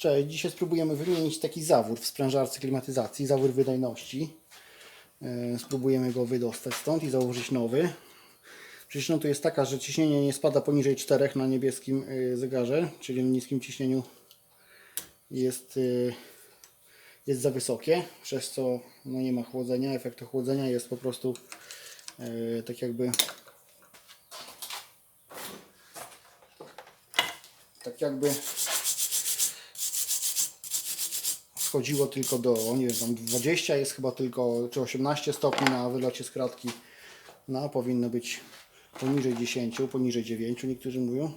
Cześć, dzisiaj spróbujemy wymienić taki zawór w sprężarce klimatyzacji, zawór wydajności. E, Spróbujemy go wydostać stąd i założyć nowy. Przyczyną tu jest taka, że ciśnienie nie spada poniżej 4 na niebieskim e, zegarze, czyli na niskim ciśnieniu jest, e, jest za wysokie, przez co no nie ma chłodzenia. Efekt chłodzenia jest po prostu tak jakby tak jakby schodziło tylko do, nie wiem, tam 20 jest chyba tylko, czy 18 stopni na wylocie z kratki. No, powinno być poniżej 10, poniżej 9, niektórzy mówią,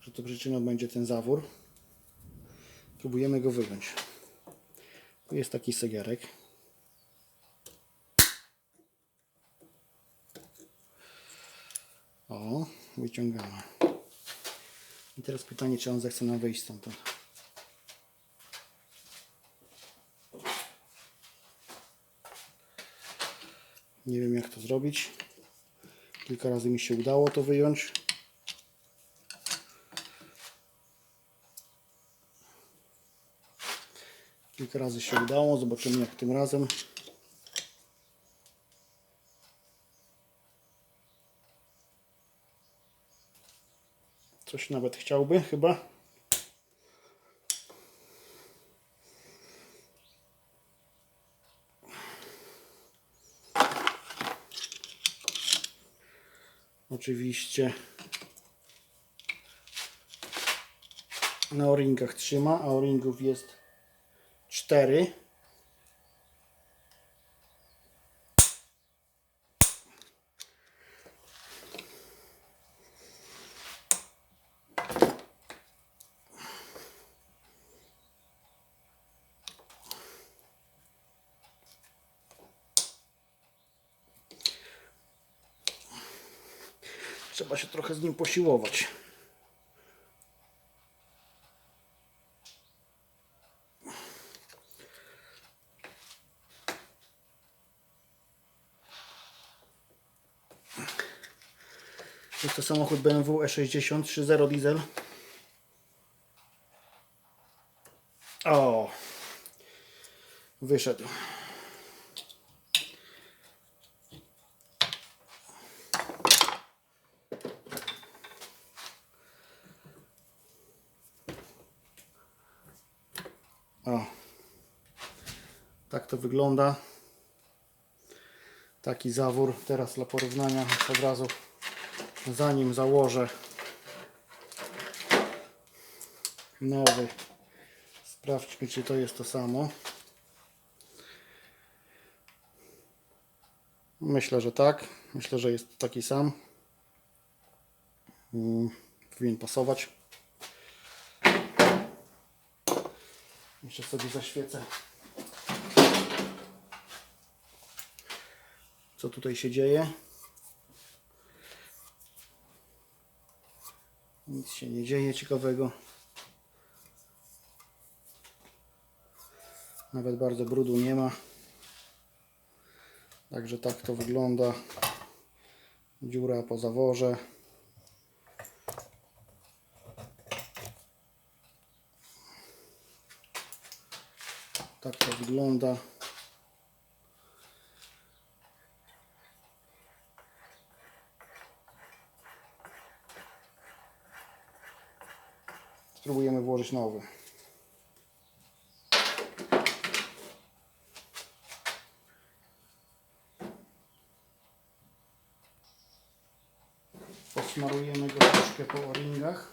że to przyczyną będzie ten zawór. Próbujemy go wyjąć. Tu jest taki segerek. O, wyciągamy. I teraz pytanie, czy on zechce nam wyjść stamtąd. Nie wiem jak to zrobić. Kilka razy mi się udało to wyjąć. Kilka razy się udało. Zobaczymy jak tym razem. Coś nawet chciałby chyba. Oczywiście na o-ringach trzyma, a o-ringów jest 4. Trzeba się trochę z nim posiłować. Jest to samochód BMW E60 3.0 diesel. O! Wyszedł. O. Tak to wygląda. Taki zawór. Teraz dla porównania od razu zanim założę nowy sprawdźmy czy to jest to samo myślę, że tak myślę, że jest taki sam Mm, powinien pasować jeszcze sobie zaświecę co tutaj się dzieje Nic się nie dzieje ciekawego. Nawet bardzo brudu nie ma. Także tak to wygląda. Dziura po zaworze. Tak to wygląda. Spróbujemy włożyć nowy. Posmarujemy go troszkę po o-ringach.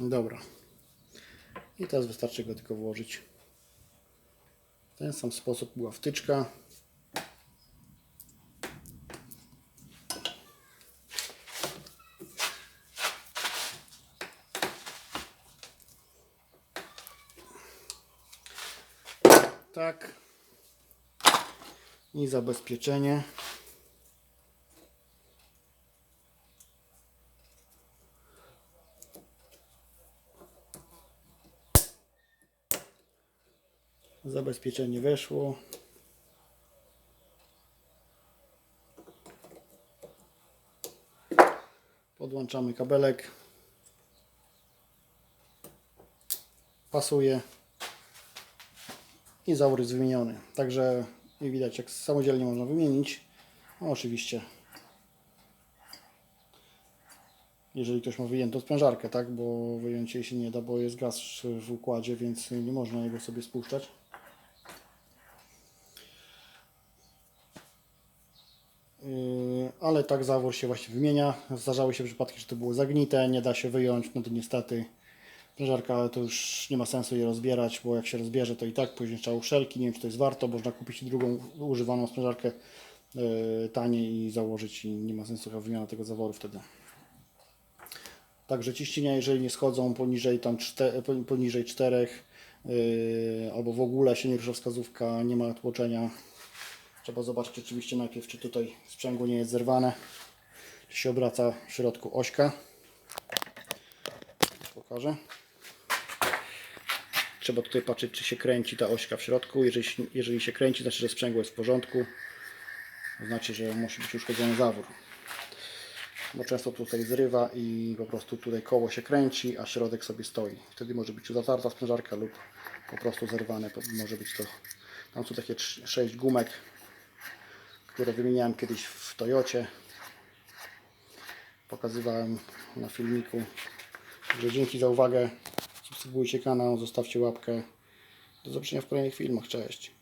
Dobra. I teraz wystarczy go tylko włożyć. W ten sam sposób była wtyczka. Tak. I zabezpieczenie. Zabezpieczenie weszło. Podłączamy kabelek. Pasuje. I zawór jest wymieniony. Także widać jak samodzielnie można wymienić. No oczywiście. Jeżeli ktoś ma wyjętą sprężarkę, tak? Bo wyjąć jej się nie da, bo jest gaz w układzie, więc nie można jego sobie spuszczać. Ale tak zawór się właśnie wymienia. Zdarzały się przypadki, że to było zagnite, nie da się wyjąć, no to niestety sprężarka to już nie ma sensu je rozbierać, bo jak się rozbierze to i tak później trzeba uszelki, nie wiem czy to jest warto, można kupić drugą używaną sprężarkę yy, taniej i założyć i nie ma sensu chyba wymiana tego zaworu wtedy. Także ciśnienia, jeżeli nie schodzą poniżej tam czte, poniżej 4 yy, albo w ogóle się nie rusza wskazówka, nie ma tłoczenia, Trzeba zobaczyć oczywiście najpierw, czy tutaj sprzęgło nie jest zerwane, czy się obraca w środku ośka. Pokażę. Trzeba tutaj patrzeć, czy się kręci ta ośka w środku. Jeżeli, jeżeli się kręci, znaczy, że sprzęgło jest w porządku. Znaczy, że musi być uszkodzony zawór. Bo często tutaj zrywa i po prostu tutaj koło się kręci, a środek sobie stoi. Wtedy może być zatarta sprężarka lub po prostu zerwane. Może być to. Tam są takie 6 gumek, które wymieniałem kiedyś w Toyocie. Pokazywałem na filmiku. Także dzięki za uwagę. Subskrybujcie kanał, zostawcie łapkę. Do zobaczenia w kolejnych filmach. Cześć.